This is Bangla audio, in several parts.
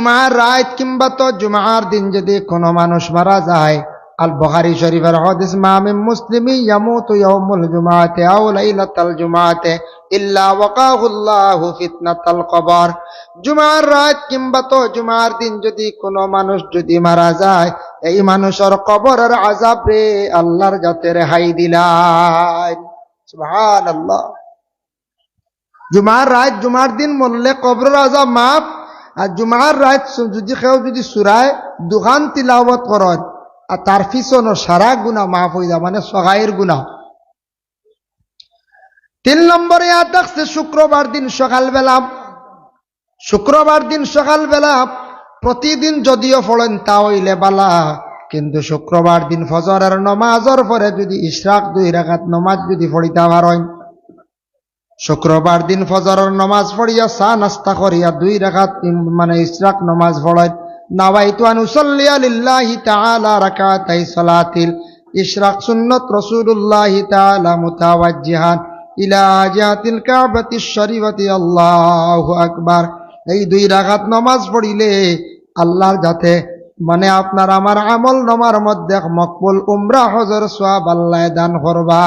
জুমার রাত কিংবা তো জুমার দিন যদি কোনো মানুষ মারা যায় আল বুখারী শরীফের হাদিস, মামিন মুসলিমি ইয়ামুতু ইয়াউমুল জুমাআতি আও লাইলাতাল জুমাআতি ইল্লা ওয়াকাহুল্লাহু ফিতনাতাল কবর। জুমার রাত কিংবা তো জুমার দিন যদি কোনো মানুষ যদি মারা যায়, এই মানুষের কবরের আযাব রে আল্লাহর যাতে রেহাই দিলাই সুবহানাল্লাহ। জুমার রাত, জুমার দিন মরলে কবরের আজাব মাফ। আর জুমার রাত যদি কেউ যদি সুরায় দোকান তিলাওয়াত করত আর তার পিছনও সারা গুণা মাফ হয়ে যায় মানে সগাইয়ের গুণা। তিন নম্বরে আর দেখছে শুক্রবার দিন সকালবেলা। শুক্রবার দিন সকালবেলা প্রতিদিন যদিও ফলেন তা হইলে বালা, কিন্তু শুক্রবার দিন ফজরের নমাজর পরে যদি ইশরাক দুই রাখাত নমাজ যদি ফড়িতে পারেন শুক্রবার দিন ফজরের নমাজ পড়িয়া চা নাস্তা করিয়া দুই রাখাত মানে ইশরাক নমাজ পড়েন নাওয়াইতু আন উসাল্লিয়া লিল্লাহি তাআলা রাকাতাই সালাতিল। ইশরাক সুন্নাত রাসূলুল্লাহি তাআলা মুতাওয়াজ্জিহান। ইলা জাতিল কাবাতিশ শরীফাতি, আল্লাহু আকবার। এই দুই রাকাত নমাজ পড়িলে আল্লাহর যাতে মানে আপনার আমার আমল নমার মধ্যে মকবুল উমরা, হজর সোয়াব আল্লাহ দান করবা।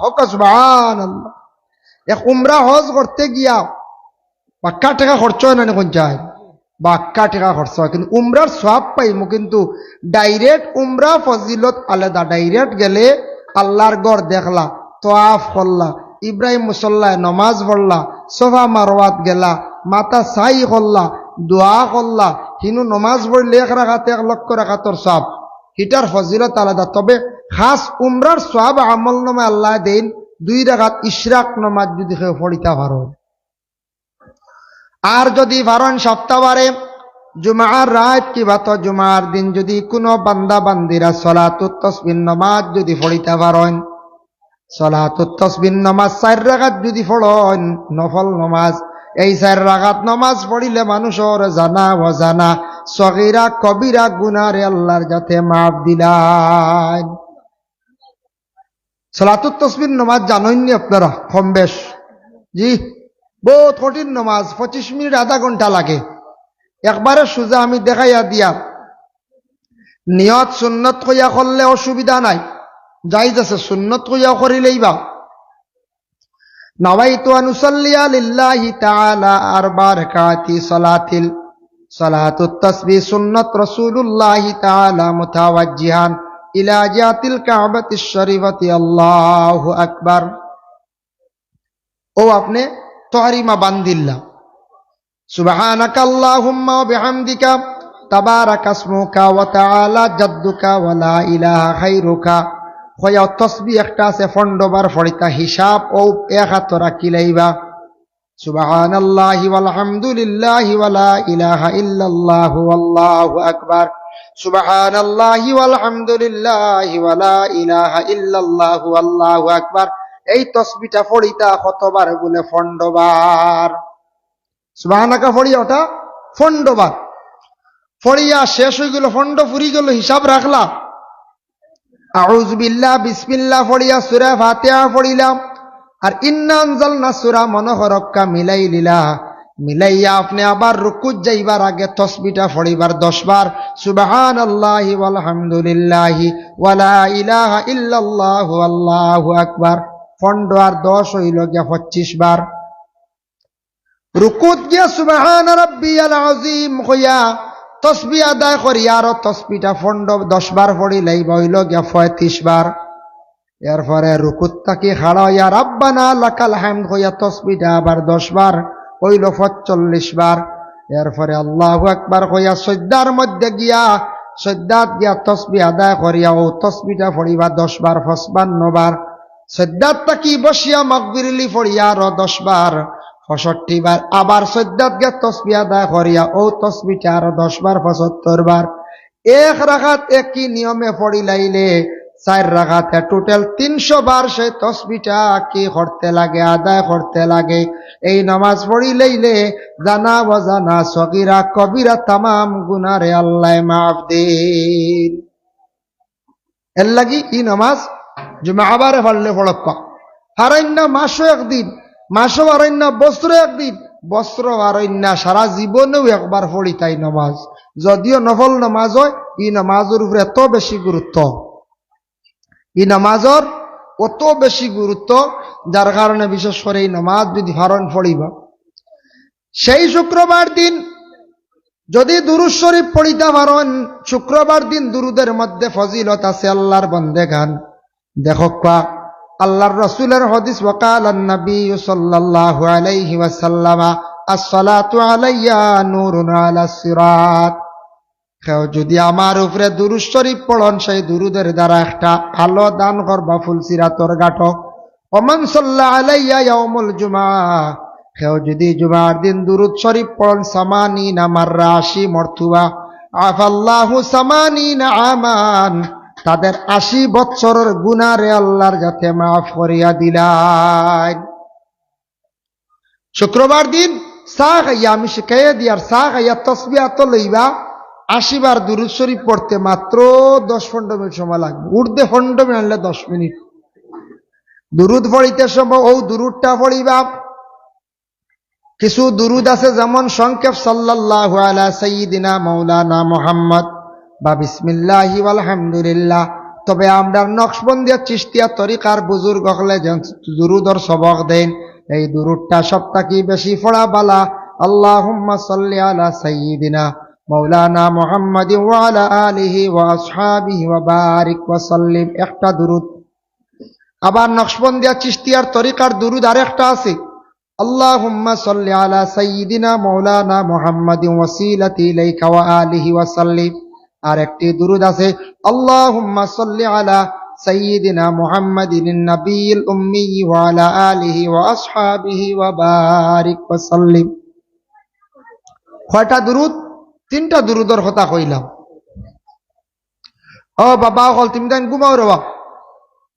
হক, সুবহানাল্লাহ। এক উমরা হজ করতে গিয়া বাক্কা টাকা খরচ হয় না কোন চায় বাক্কা টাকা খরচ হয়। কিন্তু উমরার সব পাইমু, কিন্তু ডাইরেক্ট উমরা ফজিলত আলাদা। ডাইরেক্ট গেলে আল্লাহর গড় দেখলা, তোয়াফ করলা, ইব্রাহিম মুসল্লায় নমাজ পড়লা, সোফা মারওয়াত গেলা মাতা সাই করলা, দোয়া করলা, হিনু নমাজ পড়লে এক রাখাতে এক লক্ষ রাখাতর সব হিটার ফজিলত আলাদা। তবে খাস উমরার সব আমল নামে আল্লাহ দেন। দুই রাখাত ইশরাক নমাজ যদি কেউ পড়িতা পারো। আর যদি পারেন সপ্তাহবারে, জুমার রাত কিবা তো জুমার দিন যদি কোনো বান্দা বান্দিরা সলাতুত তসবিন নমাজ যদি পড়িতে পারেন। সলাতুত তসবিন নমাজ চার রাগাত যদি পড়েন, নফল নমাজ। এই চার রাগাত নমাজ পড়িলে মানুষের জানা অজানা, সগিরা, কবিরা গুনারে আল্লাহর যাতে মাফ দিলান সলাতুত তসবিন নমাজ জানেননি আপনারা? কম বেশ। জি, বহুত কঠিন নমাজ, পঁচিশ মিনিট আধা ঘণ্টা লাগে। একবারে সোজা আমি দেখাইয়া দিয়া। নিয়ত সুন্নত কইয়া করলে অসুবিধা নাই। যাইজ আছে সুন্নত কইয়া করিলেই বা। নওয়াইতু আন উসাল্লিয়া লিল্লাহি তাআলা আরবা রাকাতি সালাতিল। সালাতুত তাসবিহ সুন্নাত রাসূলুল্লাহি তাআলা মুতাওয়াজ্জিহান। ইলা জাতিল কাবাতিশ শরীফাতি, আল্লাহু আকবার। ও আপনি তহরিমা বান্দিল্লা আল্লাহুম্মা বিহামদিকা, তাবারাকা ইসমুকা ওয়া তাআলা জাদ্দুকা ওয়া লা ইলাহা খায়রুকা হয়া একটা আছে, ফন্ডবার হিসাব, ও এক রাখিলাইবা সুবহানাল্লাহি ওয়া লা ইলাহা ইল্লাল্লাহু, আল্লাহু আকবার। ইল্লাল্লাহু আল্লাহু এই তসবিটা ফড়িতা কতবার ফন্ডবার। সুবাহানাকা ফড়িয়া ওটা ফন্ডবার। ফড়িয়া শেষ হয়ে গেল, ফন্ড ফুরি গেল, হিসাব রাখলা। আউজবিল্লাহ বিসমিল্লাহ ফড়িয়া, সুরা ফাতিহা ফড়িলাম। আর ইন্নানজাল না সুরা মনোহরক্কা মিলাই লিলা মিলাইয়া আপনি আবার রুকুত যাইবার আগে তসবিটা ফড়িবার দশ বার সুবাহান আল্লাহি আলহামদুলিল্লাহি ওয়ালা ইলাহা ইল্লাল্লাহু, আল্লাহু আকবার। ফন্ড আর দশ হইল গিয়া পঁচিশ বার। রুকুত গিয়া সুবাহান রাব্বিয়াল আযীম হইয়া তসবি আদায় করি আর তসবিটা ফন্ড দশ বার পড়ি লাইব হইল গিয়া পঁয়ত্রিশ বার। এরপরে রুকুত তাকি খাড়া হইয়া রাব্বানা লাকাল হামদ হইয়া তসবিটা আবার দশ বার। হইল পঁচল্লিশ বার। এরপরে আল্লাহ একবার হইয়া সদ্যার মধ্যে গিয়া সদ্যাত গিয়া তসবি আদায় করিয়া, ও তসবিটা ফড়িবা দশ বার, পঁচপান্ন বার। সদ্যাত তাকি বসিয়া মকবিরলি ফড়িয়া আরও দশ বার, পঁয়ষট্টি বার। আবার সদ্যাত গিয়া তসবি আদায় করিয়া, ও তসবিটা আরও দশ বার, পঁচাত্তর বার। এক রাখাত একই নিয়মে পড়ি লাইলে চার রাখাতে টোটাল তিনশো বার সেই তসবিটা কি করতে লাগে, আদায় করতে লাগে। এই নামাজ পড়ি লইলে জানা বজানা সগিরা, কবিরা তামাম গুনারে আল্লাহ মাফ দিন। এর লাগি ই নামাজ জুমা আবারে পারলে পড়ক্কা। হারাইন্না মাসও একদিন, মাসও হারাইন্না বস্ত্র একদিন, বস্ত্র আর অন্য সারা জীবনেও একবার পড়ি তাই নমাজ। যদিও নফল নামাজ হয়, ই নমাজের উপরে এত বেশি গুরুত্ব। ই নমাজর অত বেশি গুরুত্ব যার কারণে বিশেষ করে এই নমাজ যদি হরণ পড়িবা। সেই শুক্রবার দিন যদি দুরুদ শরীফ পড়িতে পারেন শুক্রবার দিন দুরুদের মধ্যে ফজিলত আছে আল্লাহর বন্দে গান দেখো কা আল্লাহর রসুলের হদিস, ওয়াকাল নবী আলাইয়া আলা কেউ যদি আমার উপরে দুরুদ শরীফ পড়ন, সেই দুরুদের দ্বারা একটা আলো দান করবা ফুলসিরাতর গাঠক ওমান সাল্লাহ জুমা, কেউ যদি জুমার দিন দুরুদ শরীফ পড়ন, সামানি না মাররা আশি মর্তুবা। আফাল্লাহু সামানি না আমান, তাদের আশি বৎসরের গুনারে আল্লাহর যাতে মাফ করিয়া দিলাই শুক্রবার দিন চা খাইয়া আমি শিখাইয়া দিয়ার চা খাইয়া তসবিয়া তো লইবা। আশিবার দুরুদ শরীফ পড়তে মাত্র দশ পনেরো মিনিট সময় লাগবে। উর্ধে পনেরো মিনিট আনলে দশ মিনিট। দুরুদ পড়িতে সময় ও দুরুদটা পড়িবা। কিছু দুরুদ আছে, যেমন সংক্ষেপ, সাল্লাল্লাহু আলা সাইয়্যিদিনা মাওলানা মুহাম্মদ। বা বিসমিল্লাহি আলহামদুলিল্লাহ তবে আমরা নকশবন্দিয়া চিস্তিয়া তরিকার বুজুর্গ হলে দুরুদর সবক দেন, এই দুরুদটা সপ্তাহে বেশি পড়া বালা। আল্লাহ সাল্লি আলা সাইয়্যিদিনা। মৌলানা মোহাম্মদ আলিহি ওয়া আসহাবিহি ওয়া একটা আবার নকশবন্দিয়া চিশতিয়ার তরিকার দুরুদ আরেকটা আছে। আল্লাহুম্মা সাল্লি আলা সাইয়্যিদিনা মাওলানা মুহাম্মাদিন ওয়াসিলাতি ইলাইকা আলিহি আর একটি দুরুদ আছে, আল্লাহুম্মা সাল্লি আলা সাইয়্যিদিনা মুহাম্মাদিন নাবিয়িল উম্মি ওয়া আলা আলিহি ওয়া কয়টা দুরুদ? তিনটা দুরুদর কথা কইলাম। ও বাবা হল তুমি তাই ঘুমাও রে বাবা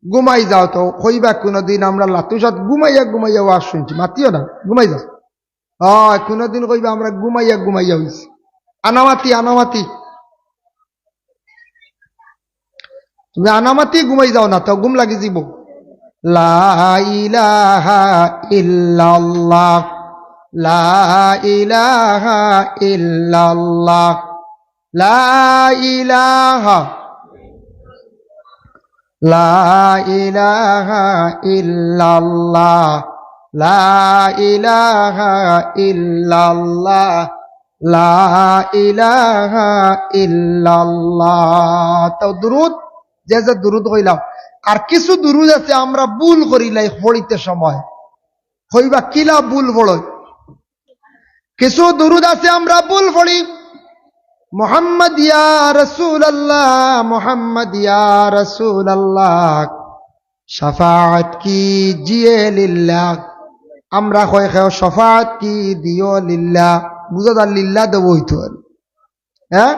ঘুমাই যাও তো, কইবা কোনোদিন আমরা লাতুসাত ঘুমাইয়া ঘুমাইয়া ওয়াজ শুনছি। মাতিও না, ঘুমাই যাও। ও কোনোদিন কইবা আমরা ঘুমাইয়া ঘুমাইয়া হইছি আনামাতি আনামাতি। তুমি আনামাতি ঘুমাই যাও না তো, ঘুম লাগি যাব লা ইলাহা ইল্লাল্লাহ। লা ইলাহা লা লা ইলাহা লা ইলাহা লা ইলাহা দুরুদ, যে যে দুরুদ হইলাম আর কিছু দুরুদ আছে আমরা ভুল করিলাই, পড়িতে সময়। হইবা কিলা ভুল পড়ই কিছু দুরুদ আছে, আমরা ভুল পড়ি মোহাম্মদ, ইয়া রসুল আল্লাহ মোহাম্মদ, ইয়া রসুল আল্লাহ শফাত কি জিয়ে লিল্লা আমরা কয় খেয়ে শফাত কি দিও লিল্লা বুঝো তার লিল্লা দেব হইতো। হ্যাঁ?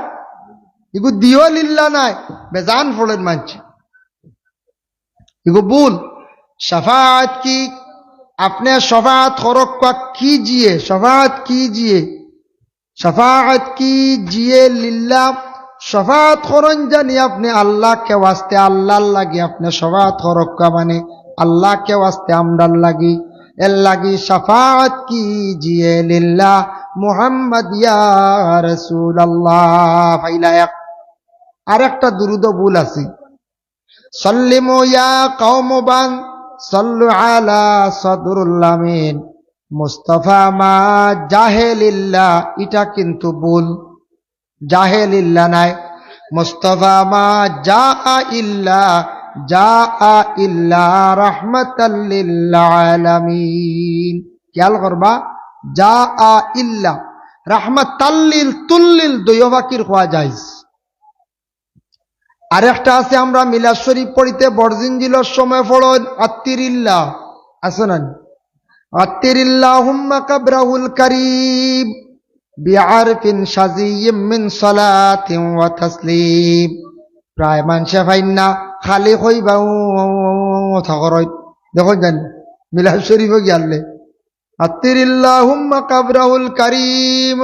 ইগু দিও লিল্লা নাই, বেজান ফলেন মানছি ইগু বুল শফাত কি আপনি সফাত খরক্কা কি জিয়ে? সফাত কি জিয়ে? সফাত কি জিয়ে লিল্লা? সফাত খরণ জানি আপনি আল্লাহকে ওয়াস্তে আল্লাহর লাগে। আপনি সফাত খরক্কা মানে আল্লাহকে ওয়াস্তে আমরার লাগি। এর লাগি কি জিয়ে লিল্লা? মুহাম্মদ ইয়া রসুল আল্লাহ ফাইলায়াক আর একটা দুরুদ ভুল আছে। সল্লিমো ইয়া কৌমবান সাল্লু আলা সদরুল মুস্তফা মা জাহেলিল্লা, এটা কিন্তু ভুল। জাহেলিল্লা নাই। মুস্তফা মা যা ইল্লা যা ইল্লা রহমতাল্লিল আলামিন। খেয়াল করবা যা ইল্লা রাহমাতাল্লিল তুল্লিল দৈবাকির হওয়া যায় আরেকটা আছে, আমরা মিলাদ শরীফ পড়িতে বরজিনজিলর সময় পড়ো আত্মিরিল্লাহ আছে না আত্মিরিল্লাহুম্মা কাবরাহুল কারীম বিআরফিন শাজিয়্যিম মিন সালাতিন ওয়া তাসলিম। প্রায় মানুষে ফাইন না খালি কইবা থাকরই দেখো জান মিলাদ শরীফ গিয়ালে আত্মিরিল্লাহুম্মা কাবরাহুল কারীম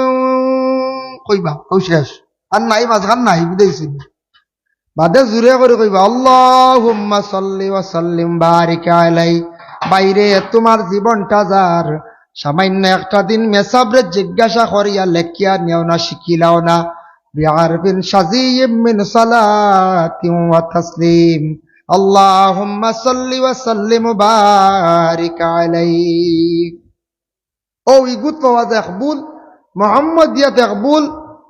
কইবা কই শেষ। আর নাই, মাঝখান নাই, বুঝাইছি। বাদে জুড়ে করে কইবা, আল্লাহুম্মা সাল্লি ওয়া সাল্লিম বারিক আলাই। বাইরে তোমার জীবনটা যার। সামান্য একটা দিন মেসাবরে জিজ্ঞাসা করিয়া লেখিয়া নেও না, শিখিলাও না। বিআরফিন সাজিয়্যিম মিন সালাতিন ওয়া তাসলিম। আল্লাহুম্মা সাল্লি ওয়া সাল্লিম বারিক আলাইহি ও ইগুত পাওয়া যায় একবুল মোহাম্মদ একবুল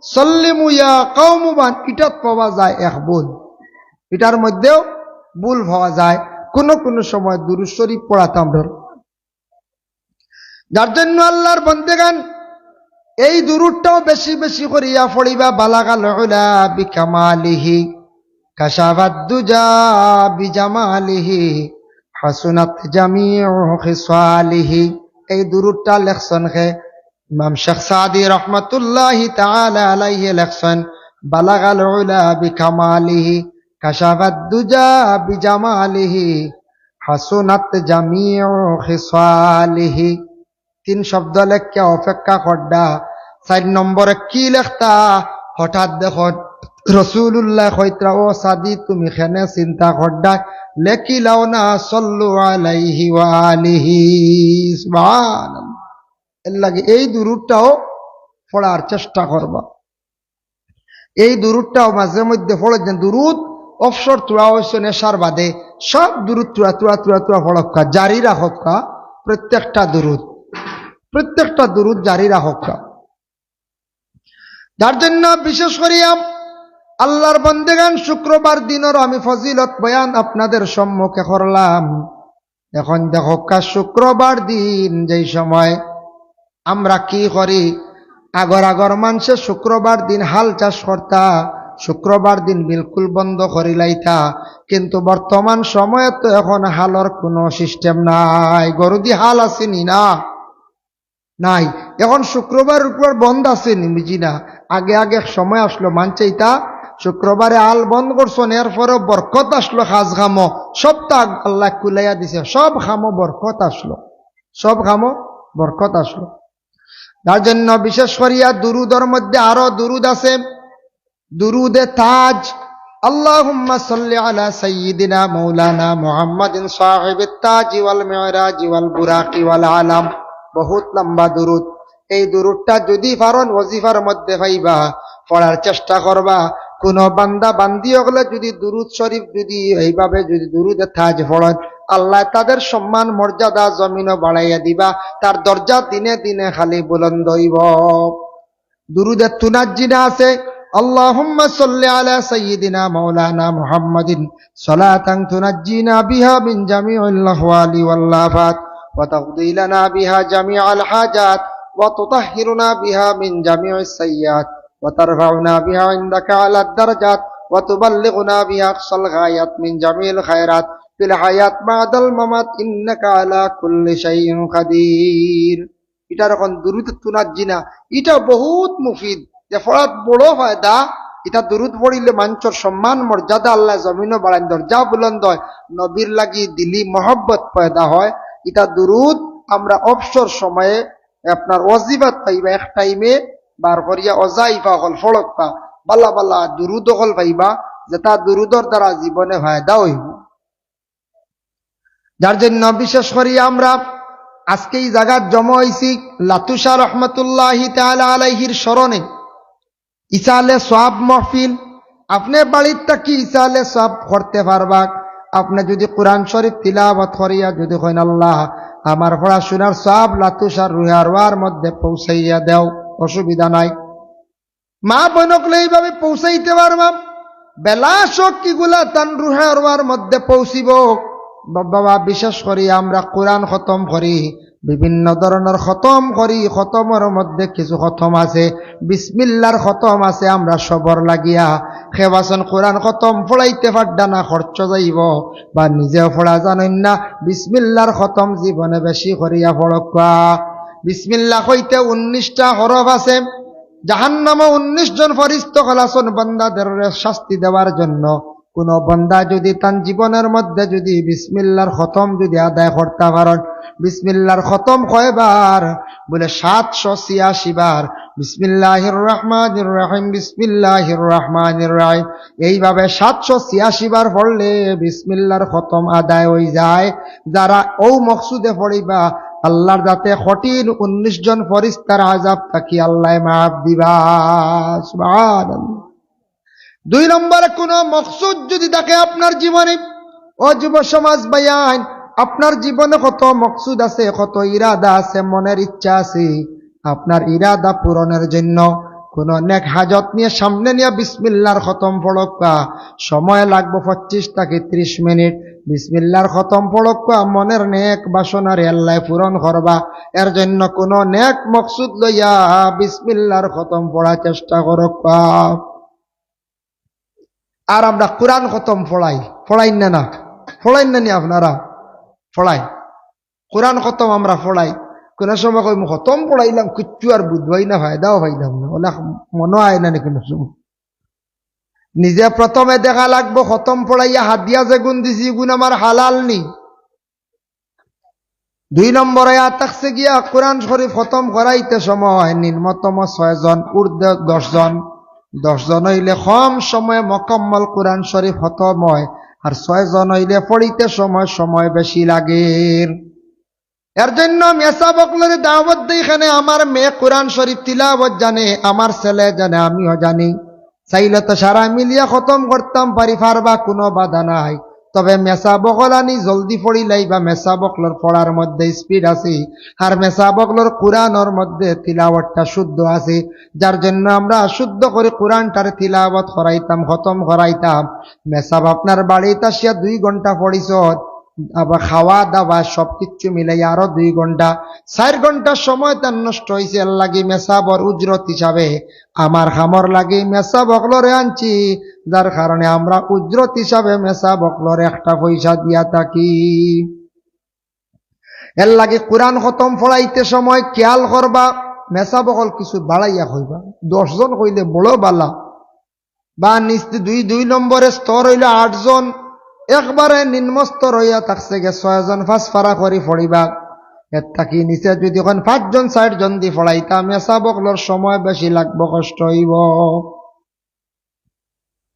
সল্লিমু ইয়া কৌমুবান ইটাত পাওয়া যায় একবুল এটার মধ্যেও ভুল পাওয়া যায়। কোন কোন সময় দুরুদ শরীফ পড়াতাম ধর। যার জন্য আল্লাহর বন্দেগান, এই দুরুদটাও বেশি বেশি করিয়া পড়িবা বালাগাল উলা বিকামালিহি কাশাবাদ দুজা বিজামালিহি, হাসুনাত জামিউ খিসালিহি। এই দুরুদটা লেখছেন খে ইমাম শেখ সাদি রহমতুল্লাহ আলাইহি লেখছেন, বালাগাল উলা বিকামালিহি কাশাবাদ দুজা বিজামালিহি, হাসুনাত জামিউ খিসালিহি। তিন শব্দ লেখকে অপেক্ষা করডা চার নম্বরে কি লেখতা? হঠাৎ দেখো রসুল্লাহ কইত্রা ও সাদি, তুমি খেনে চিন্তা করডা লেখিলাও না, সল্লু আলাইহি ওয়া আলিহি, সুবহানাল্লাহ। লাগে এই দুরুদটাও পড়ার চেষ্টা করবা। এই দুরুদটাও মাঝে মধ্যে পড়ে যে দুরুদ, অবসর তুয়া হয়েছে নেশার বাদে, সব দুরুদ তুয়া তুয়া তুয়া তুয়া পড়কা জারি রাখকা প্রত্যেকটা দুরুদ। প্রত্যেকটা দুরুদ জারি রাখকা যার জন্য বিশেষ করিয়া আল্লাহর বন্দেগান শুক্রবার দিনের আমি ফজিলত বয়ান আপনাদের সম্মুখে করলাম। এখন দেখো শুক্রবার দিন, যেই সময় আমরা কি করি? আগর আগর মানুষে শুক্রবার দিন হাল চাষ করতা, শুক্রবার দিন বিলকুল বন্ধ করিলাইতা কিন্তু বর্তমান সময়ে তো এখন হালর কোনো সিস্টেম নাই। গরু দি হাল আসেনি না? নাই। এখন শুক্রবার উপর বন্ধ আসেনি বুঝি না? আগে আগে সময় আসলো মানচাইতা শুক্রবারে আল বন্ধ করছেন এরপরে বরকত আসলো খাজ সব তা আল্লাহ কুলাইয়া দিছে। সব খামো বরকত আসলো। সব খামো বরকত আসলো। যার জন্য বিশেষ করিয়া দুরুদর মধ্যে আরও দুরুদ আছে। দুরুদে তাজ। তাজ আলাম। বহুত লম্বা এই যদি মধ্যে পাইবা চেষ্টা কোন বান্দা বান্দি হলে যদি দুরুদ শরীফ যদি এইভাবে যদি দুরুদে থাজ পড়েন আল্লাহ তাদের সম্মান মর্যাদা জমিনও বাড়াইয়া দিবা তার দরজা দিনে দিনে খালি বুলন্দ হইব দুরুদের তুনাজ্জিনা আছে اللهم صل على سيدنا مولانا محمد صلاة تنجينا بها من جميع الأهوال واللافات وتقضي لنا بها جميع الحاجات وتطهرنا بها من جميع السيئات وترفعنا بها عندك على الدرجات وتبلغنا بها أقصى الغايات من جميع الخيرات ফিল হায়াত মাদাল মামাত ইন্নাকা কুল্লি শাইইন কাদির এটা রকম দুরুদ তুনাজ্জিনা এটা বহুত মুফিদ। যে ফরাত বড় ফায়দা, এটা দুরুদ পড়িলে মাঞ্চর সম্মান, মর্যাদা আল্লাহ জমিন বাড়ান যা বুলন্দ হয়, নবীর লাগি দিলি মহব্বত পয়দা হয়। এটা দুরুদ আমরা অবসর সময়ে আপনার অজিবাত পাইবা, এক টাইমে বার করিয়া অজাইফা হল, ফলক পা বাল্লা বাল্লা দুরুদ হল পাইবা, যে তা দুরুদর দ্বারা জীবনে ফায়দা হইব। যার জন্য বিশেষ করিয়া আমরা আজকে এই জায়গার জমা হয়েছি লাতুষা রহমতুল্লাহ আলাইহির স্মরণে। ইসালে সব মহফিল, আপনি বাড়ির থাকি ইসালে সব করতে পারবা। আপনি যদি কোরআন শরীফ তিলাবত করিয়া যদি কইন, আল্লাহ, আমার পড়াশোনার সব লাতুষার রুহারওয়ার মধ্যে পৌঁছাইয়া দেও, অসুবিধা নাই। মা বোনকলে এইভাবে পৌঁছাইতে পারবা। বেলা শক্তিগুলা তান রুহারওয়ার মধ্যে পৌঁছিব। বাবা, বিশেষ করি আমরা কোরআন খতম করি, বিভিন্ন ধরনের খতম করি, খতমের মধ্যে কিছু খতম আছে, বিসমিল্লার খতম আছে, আমরা সবর লাগিয়া খেবাসন কোরআন খতম ফড়াইতে পারডা না, খরচ যাইব, বা নিজেও ফড়া জানেন না, বিসমিল্লার খতম জীবনে বেশি করিয়া ফড়কা বিসমিল্লা হইতে উনিশটা হরফ আছে, জাহান্নামে উনিশ জন ফরিস্ত খলাসন বন্দাদের শাস্তি দেওয়ার জন্য। কোন বন্দা যদি তার জীবনের মধ্যে যদি বিসমিল্লার খতম যদি আদায় করতে পারেন বিসমিল্লার খতম কয়বার বলে সাতশো ছিয়াশি বার বিসমিল্লাহির রহমানির রহিম বিসমিল্লাহির রহমানির রহিম এইভাবে সাতশো ছিয়াশি বার পড়লে বিসমিল্লার খতম আদায় হয়ে যায় যারা ও মকসুদে পড়িবা আল্লাহর যাতে কঠিন উনিশ জন ফরিস্তার আজাব থাকি আল্লাহ মাফ দিবা। দুই নম্বরে, কোন মকসুদ যদি থাকে আপনার জীবনে, ও যুব সমাজ ভাইয়ান, আপনার জীবনে কত মকসুদ আছে, কত ইরাদা আছে, মনের ইচ্ছা আছে, আপনার ইরাদা পূরণের জন্য কোন নেক হাজত নিয়ে, সামনে নিয়ে বিসমিল্লার খতম পড়কা সময় লাগবে পঁচিশ থেকে ত্রিশ মিনিট, বিসমিল্লার খতম পড়কা মনের নেক বাসনার আল্লাহ পূরণ করবা, এর জন্য কোন নেক মকসুদ লইয়া বিসমিল্লার খতম পড়ার চেষ্টা করবা আর আমরা কোরআন খতম ফড়াই ফড়াইন না না ফড়াইন না নি আপনারা? ফড়াই কোরআন খতম আমরা ফড়াই কোন সময় কই খতম পড়াইলাম কিচ্ছু আর বুঝবাই না, ফায়দাও পাইলাম না। ওলা মনে হয় না কোনো সময়। নিজে প্রথমে দেখা লাগবো, খতম পড়াইয়া হাত দিয়া যে গুণ দিছি গুণ আমার হালাল নি। দুই নম্বরে আতাকছে গিয়া কোরআন শরীফ খতম করাইতে সময় নিম্নতম ছয়জন, ঊর্ধ্ব দশজন। দশজন হইলে কম সময়ে মকম্মল কোরআন শরীফ হতময় আর ছয়জন হইলে পড়িতে সময় সময় বেশি লাগে। এর জন্য মেসা বকলরে দাওয়াত দিয়ে আমার মেয়ে কোরআন শরীফ তিলাবত জানে, আমার ছেলে জানে, আমিও জানি। চাইলে তো সারা মিলিয়া খতম করতাম, পারি ফারবা কোনো বাধা নাই। তবে মেসা বকল আনি জলদি পড়িলাই বা মেসা বকলর পড়ার মধ্যে স্পিড আছে। আর মেসা বকলর কোরআনর মধ্যে তিলাওয়াতটা শুদ্ধ আছে। যার জন্য আমরা শুদ্ধ করে কোরআনটার তিলাওয়াত করাইতাম খতম করাইতাম মেসাব আপনার বাড়িতে আসিয়া দুই ঘণ্টা পড়িছ আবার খাওয়া দাওয়া সবকিছু মিলাই আরও দুই ঘণ্টা, চার ঘণ্টার সময় তার নষ্ট হয়েছে লাগি মেসাবর উজরত হিসাবে আমার খামর লাগি মেসা বকলরে আনছি, যার কারণে আমরা উজরত হিসাবে মেসা বকলরে একটা পয়সা দিয়া থাকি। এর লাগে কোরআন খতম ফলাইতে সময় খেয়াল করবা মেসা বকল কিছু বাড়াইয়া হইবা দশজন কইলে বড় বালা। বা নিচে দুই দুই নম্বরে স্তর হইল আটজন। একবারে নিম্নস্তর হইয়া থাকছে গে, ছয়জন ফাঁস ফাড়া করি ফড়িবা। এর থাকি নিচে যদি এখন পাঁচজন ষাটজন দি ফড়াইতাম মেসা বকলর সময় বেশি লাগব, কষ্ট হইব।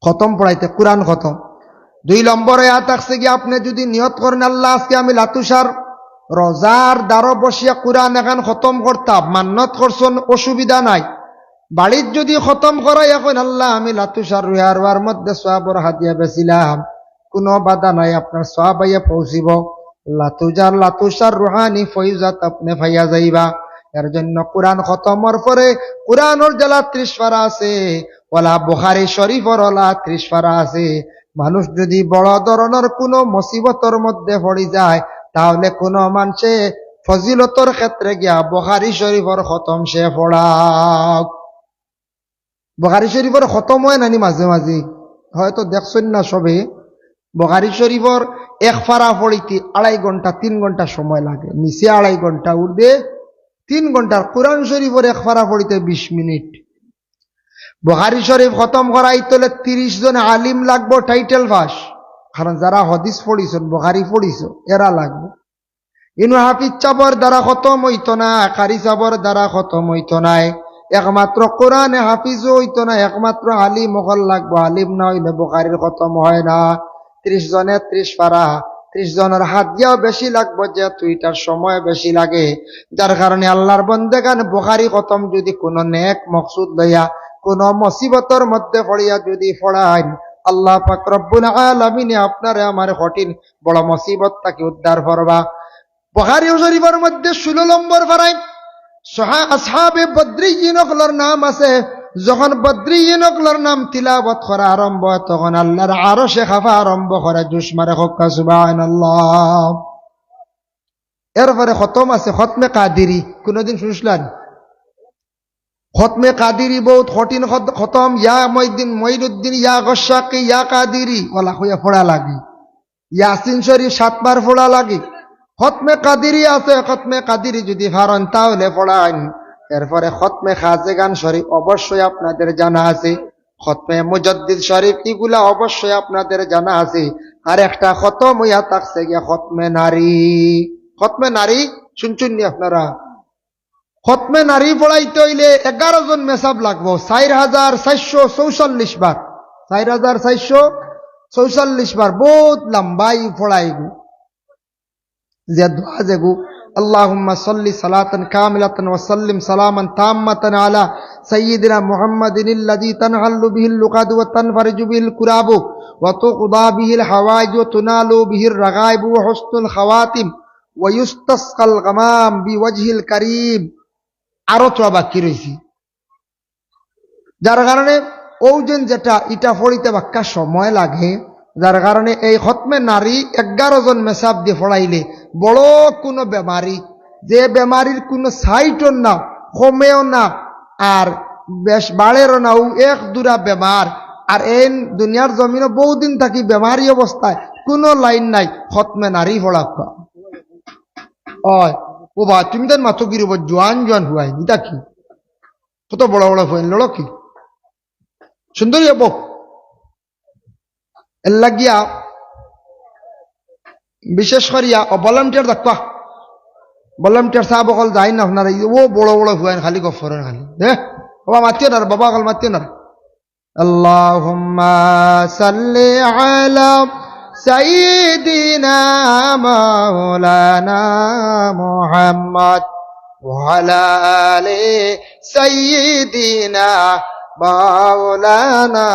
খতম পড়াইতে, কোরআন খতম। দুই নম্বরে আ থাকছে কি আপনি যদি নিয়ত করেন, আল্লাহ আজকে আমি লাতুসার রোজার দ্বারো বসিয়া কোরআন এখন খতম করতাম, মান্নত করছেন, অসুবিধা নাই। বাড়ির যদি খতম করাই এখন, আল্লাহ আমি লাতুসার রুহার মধ্যে সোয়াবর হাতিয়া বেছিলাম। কোনো বাধা নাই, আপনার সোয়াবাইয়া পৌঁছিব। লাতুজার, লাতুসার রুহানি ফৈজাত আপনি ভাইয়া যাইবা। এর জন্য কোরআন খতমর পরে কোরআনর জেলা ত্রিশ আছে, ওলা বুখারি শরীফর ওলা ত্রিশ আছে। মানুষ যদি বড় ধরনের কোনো মুসিবতর মধ্যে পড়ি যায়, তাহলে কোনো মানুষে ফজিলতর ক্ষেত্রে গিয়া বখারি শরীফর খতম সে পড়াক। বখারি শরীফর খতম হয় নানি মাঝে মাঝে? হয়তো দেখছেন না সবে। বখারি শরীফর এক ফাড়া পড়িতে আড়াই ঘণ্টা, তিন ঘণ্টা সময় লাগে। নিচে আড়াই ঘণ্টা উর্দে তিন ঘণ্টার কোরআন শরীফর এক ফাড়া পড়িতে বিশ মিনিট। বখারি শরীফ খতম করাই তোলে তিরিশ জন আলিম লাগবো টাইটেল ফাঁস কারণ যারা হদিস পড়িছ বখারি পড়িছ এরা লাগবে। ইনু হাফিজ চাবর দ্বারা খতম হইতো না কারি চাবর দ্বারা খতম হইতো নাই একমাত্র কোরআনে হাফিজও হইতো না, একমাত্র আলিম মহল লাগবো। আলিম না হইলে বোখারির খতম হয় না। ত্রিশ জনের ত্রিশ পারা ত্রিশ জনের হাত দিয়াও বেশি লাগবো যে তুইটার সময় বেশি লাগে। যার কারণে আল্লাহর বন্দেগান বোখারি খতম যদি কোনো নেক মকসুদ লইয়া, কোন মুসিবতর মধ্যে পড়িয়া যদি পড়াইন, আল্লাহ পাক আলামিনে আপনারে আমার কঠিন বড় মুসিবত তাকে উদ্ধার করবা। বুখারী শরীফের মধ্যে ষোলো নম্বর ফরাই সহা আসহাবে বদ্রিয়িনকলর নাম আছে যখন বদ্রিয়িনকলর নাম তিলাবত করা আরম্ভ হয়, তখন আল্লাহর আরও সে খাফা আরম্ভ করে জুস মারে হক্কা সুবহানাল্লাহ। এরপরে খতম আছে খতমে কাদিরি। কোনোদিন শুনছিলেন? খতমে কাদিরি বহুত কঠিন খত- খতম। ইয়া মইদিন মঈনুদ্দিন, ইয়া গসাকি ইয়া কাদিরি। ওলা হইয়া ফোড়া লাগে। ইয়াসিন শরীফ সাতবার ফোড়া লাগে। খতমে কাদিরি আছে, খতমে কাদিরি যদি ফারন, তাহলে ফোড়ান এরপরে খতমে খাজেগান শরীফ অবশ্যই আপনাদের জানা আছে। খতমে মুজদ্দিদ শরীফ, এগুলা অবশ্যই আপনাদের জানা আছে। আর একটা খতম হইয়া থাকছে গিয়া খতমে নারী। খতমে নারী, শুনছুন নি আপনারা? খতমে নারী পড়াইতে হইলে এগারো জন মেসাব লাগবো। চার হাজার চারশো চৌচল্লিশ বার। চার হাজার চারশো চৌচল্লিশ বার বহুত লম্বাই পড়াইগু যে দোয়া যেগু اللهم صل صلاة كاملة وسلم سلاما تامة على سيدنا محمد الذي تنحل به اللقاد وتنفرج به الكراب وتقضى به الحوائج وتنال به الرغائب وحسن الخواتم ويستسقى الغمام بوجه الكريم আরো তো বাকি রয়েছি যার কারণে ওজন যেটা ইটা ফড়িতে বাক্কা সময় লাগে যার কারণে এই হতমে নারী এগারো জন মেসাব দিয়ে ফড়াইলে বড় কোনো বেমারি, যে বেমারির কোনো সাইটও না, কমেও না, আর বেশ বাড়েরও না, ও এক দুরা বেমার। আর এই দুনিয়ার জমিনে বহুদিন থাকি বেমারি অবস্থায়, কোনো লাইন নাই হতমে নারী ফড়াক্কা অয়, ও বা, তুমি তো মাথো কি জোয়ান জোয়ান হুয়াই নিতা কি? কত বড় বড় হুয়াই লড় কি? সুন্দরী হব। এল্লা গিয়া বিশেষ করিয়া ও ভলান্টিয়ার দেখবা ভলান্টিয়ার সাহেব অকল যাই না আপনারা ও বড় বড় হুয়াইন খালি গফরেন খালি হ্যাঁ বাবা মাতিও না রে, বাবা অকল মাতিও না রে। اللهم صل على سيدنا مولانا محمد وعلى آل سيدنا مولانا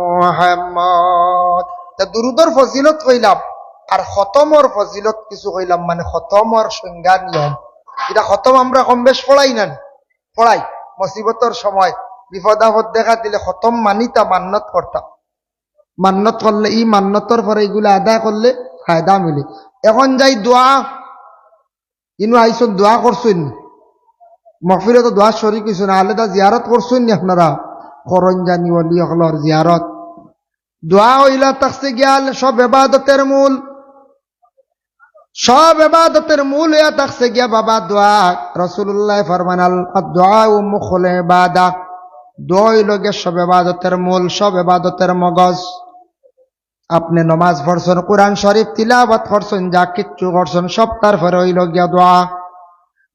محمد তা দুরুদর ফজিলত কইলাম আর খতমর ফজিলত কিছু কইলাম মানে খতমর সংজ্ঞা নিয়ম। এটা খতম আমরা কম বেশ পড়াই না পড়াই মুসিবতর সময়। বিপদ আপদ দেখা দিলে খতম মানিতা মান্নত করতাম মান্নত করলে ই মান্নতর পরে এগুলো আদায় করলে ফায়দা মিলে। এখন যাই দোয়া ইনু আইসন দোয়া করছুন মহফিলে তো দোয়া শরিক হইছ না, আলাদা জিয়ারত করছুন আপনারা? করণ জানি অলি অকলর জিয়ারত দোয়া হইলা তাকসে গিয়াল সব এবাদতের মূল। সব এবাদতের মূল তাকসে গিয়া বাবা দোয়া। রসুল্লাহ ফরমানাল দোয়া বাদা সব এবাদতের মূল, সব এবাদতের মগজ। আপনি নমাজ পড়ছেন, কোরআন শরীফ তিলাবাত করছেন, যা কিচ্ছু করছেন, সব তারপরে হইল গিয়া দোয়া।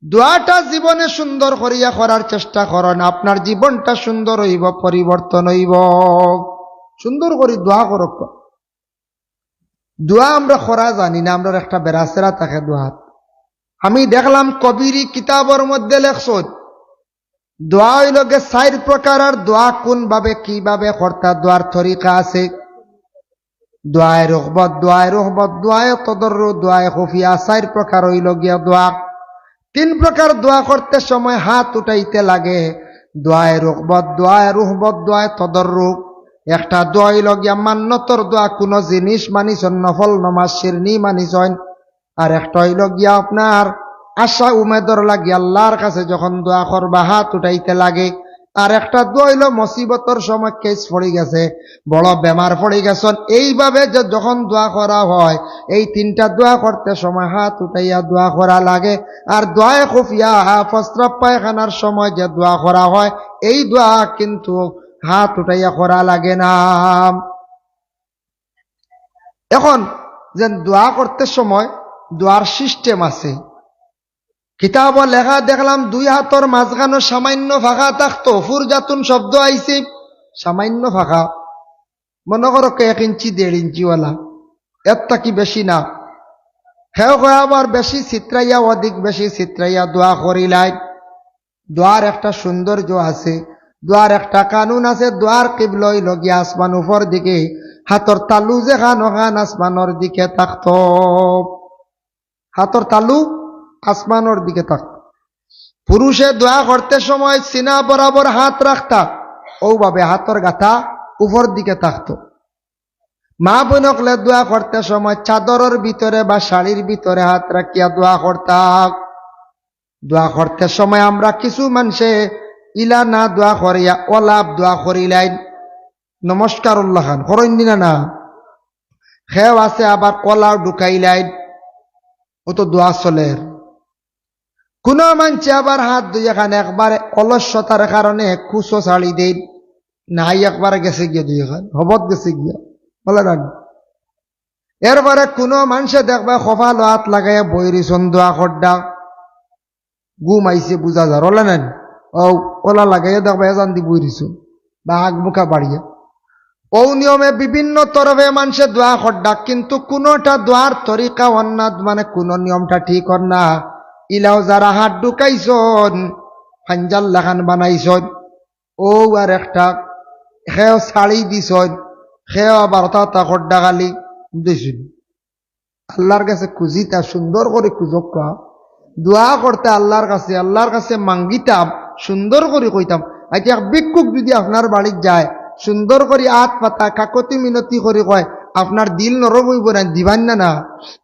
দোয়াটা জীবনে সুন্দর করিয়া করার চেষ্টা করেন, আপনার জীবনটা সুন্দর হইব, পরিবর্তন হইব। সুন্দর করি দোয়া করক। দোয়া আমরা করা জানি না আমরা একটা বেড়াচেরা থাকে দোয়াত। আমি দেখলাম কবিরি কিতাবর মধ্যে লেখছন দোয়া হইল গে চার প্রকার আর দোয়া কোন ভাবে কীভাবে কর্তা দোয়ার তরিকা আছে? দোয়ায় রহবত দোয়ায় রহবত দোয়ায় তদর দোয়ায় খফিয়া চার প্রকার হইল গিয়া দোয়া তিন প্রকার দোয়া করতে সময় হাত উঠাইতে লাগে দোয়ায় রহবত দোয়ায় রহবত দোয়ায় তদর্রুক একটা দোয়া হইল গিয়া মান্যতর দোয়া, কোনো জিনিস মানিছন, নফল নমাজ, শিরনি মানিছন। আর একটা হইল গিয়া আপনার আশা উমেদর লাগে আল্লাহর কাছে যখন দোয়া করবা, হাত উঠাইতে লাগে। আর একটা দোয়া হইল মুসিবতর সময় কেস পড়ে গেছে, বড় বেমার পড়ে গেছেন। এইভাবে যে যখন দোয়া করা হয়, এই তিনটা দোয়া করতে সময় হাত উঠাইয়া দোয়া করা লাগে। আর দোয়ায় খুফিয়া প্রস্রাব পায়খানার সময় যে দোয়া করা হয়, এই দোয়া কিন্তু হাত উঠাইয়া করা লাগে না। এখন যে দোয়া করতে সময় দোয়ার সিস্টেম আছে। কিতাব লেখা, দেখলাম দুই হাতর মাঝখানো সামান্য ফাঁকা থাকতো ফুরজাতুন শব্দ আইছে সামান্য ফাঁকা মনে করো এক ইঞ্চি দেড় ইঞ্চিওয়ালা এরটা কি বেশি না। হেও আবার বেশি চিত্রাইয়া অধিক বেশি চিত্রাইয়া দোয়া করিলাই দোয়ার একটা সৌন্দর্য আছে। দোয়ার একটা কানুন আছে, দোয়ার কিবলই লগিয়া আসমান উপর দিকে হাতর তালু যে খান ওখান আসমানোর দিকে থাকত। হাতর তালু আসমানোর দিকে থাকত পুরুষে দোয়া করতে সময় সিনা বরাবর হাত রাখতা ওভাবে হাতর গাথা উপর দিকে থাকতো। মা বোনকলে দোয়া করতে সময় চাদরের ভিতরে বা শাড়ির ভিতরে হাত রাখিয়া দোয়া করতাম দোয়া করতে সময়, আমরা কিছু মানুষে ইলা না দোয়া করিয়া, অলাপ দোয়া করিলাইন। নমস্কার উল্লাহ খান। করইন না না। খেও আছে আবার কলাও ঢুকাইলাইন। ও তো দোয়া চলের। কোন মানছে আবার হাত দুই এখানে একবারে অলস্যতার কারণে কুচো ছাড়ি দেই নাই একবার গেছে গিয়ে দুই এখান হবত গেছে গিয়া। বলে না। এরপরে কোনো মানুষে দেখবা কপাল হাত লাগাইয়া বৈরিছন দোয়া খড্ডা গুম আইছে বুঝা যার ওলা নেন ওলা লাগাইয়া দেখবা এজান দি বৈরিছ বা আগ মুখা বাড়িয়া ও নিয়মে বিভিন্ন তরফে মানুষে দোয়া খড্ডা কিন্তু কোনোটা দোয়ার তরিকা অন্যাদ মানে কোন নিয়মটা ঠিক না ইলাও যারা হাত ঢুকাইছন, ফাঞ্জাল লাখান বানাইছন ও আর একটা সেও শাড়ি দিছন, সেও আবার তা খড্ডা গালি দিছুন। আল্লাহর কাছে খুঁজিতা সুন্দর করে খুঁজক। দোয়া করতে আল্লাহর কাছে আল্লাহর কাছে মাঙ্গিতাম সুন্দর করে কইতাম। আচ্ছা ভিক্ষুক যদি আপনার বাড়ির যায় সুন্দর করে আত পাতা কাকতি মিনতি করে কয় আপনার দিল নরম হইব না, দিবান না না?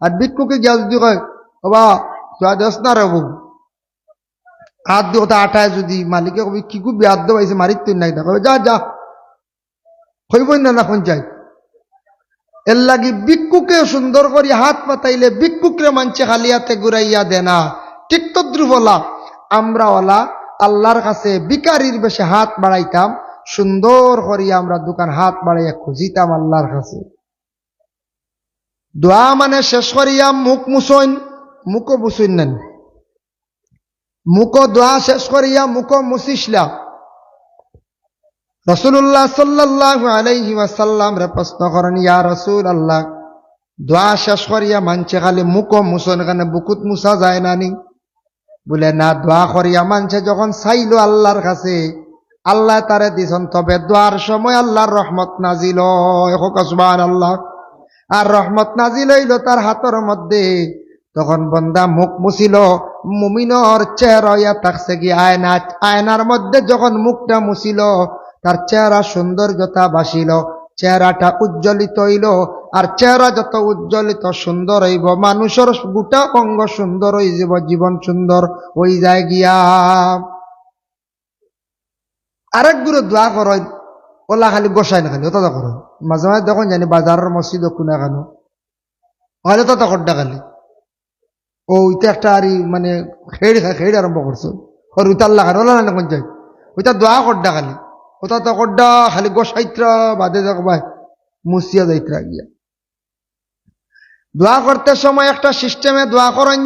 আর ভিক্ষুকে গিয়া যদি কয় বাবা দশ না রব হাত দিয়ে ওটা আটায় যদি মালিকে কবি, কি খুব বিয়াদ্দ পাইছে মারিত তুই নাই দেখো যা যা, হইব না না পঞ্চায়েত এর লাগি ভিক্ষুকে সুন্দর করে হাত পাতাইলে ভিক্ষুকরে মানছে খালিয়াতে ঘুরাইয়া দে না ঠিক তদ্রুপলা আমরা ওলা আল্লাহর কাছে বিকারির বেশে হাত বাড়াইতাম, সুন্দর করিয়া আমরা দোকান হাত বাড়াইয়া খুঁজিতাম আল্লাহর কাছে। দোয়া মানে শেষ করিয়া মুখ মুসইন মুখও বুসইন নেন। মুখ দোয়া শেষ করিয়া মুখ মুসিসলা রসুল্লাহ সাল্লাহ রে প্রশ্ন করেন, ইয়া রসুল আল্লাহ দোয়া শেষ করিয়া মানছে খালি মুখ মুসন এখানে বুকুত মুসা যায় না নি? বলে, না, দোয়া করিয়া মানছে যখন চাইলো আল্লাহর কাছে, আল্লাহ তারে দিছন, তবে দোয়ার সময় আল্লাহর রহমত নাজিল আল্লাহ আর রহমত নাজিল হইল তার হাতের মধ্যে। তখন বন্দা মুখ মুছিল, মুমিনর চেহারা থাকছে কি, আয়না, আয়নার মধ্যে যখন মুখটা মুছিল, তার চেহারা সৌন্দর্যতা বাসিল চেহারাটা উজ্জ্বলিত হইল আর চেহারা যত উজ্জ্বলিত সুন্দর হইব, মানুষের গোটা অঙ্গ সুন্দর হয়ে যাব জীবন সুন্দর হয়ে যায় গিয়া। আরেক গুরু দোয়া করেন, ওলা খালি গোসাই না খালি ওটা করেন। মাঝে মাঝে দেখুন জানি বাজারের মসজিদ কোনা কেন হয়তো তত কড্ডা খালি। ও, ওইটা একটা আর মানে খেড় খেড় আরম্ভ করছ। ওর উতার লাগানো ওলা না কোন যাই ওইটা দোয়া কড্ডা খালি। ওটা তো কড্ডা খালি গোসাইত্রা বাদে দেখবাই মুসিয়া যাইত্রা গিয়া। দোয়া করতে সময় একটা সিস্টেমে দোয়া করেন।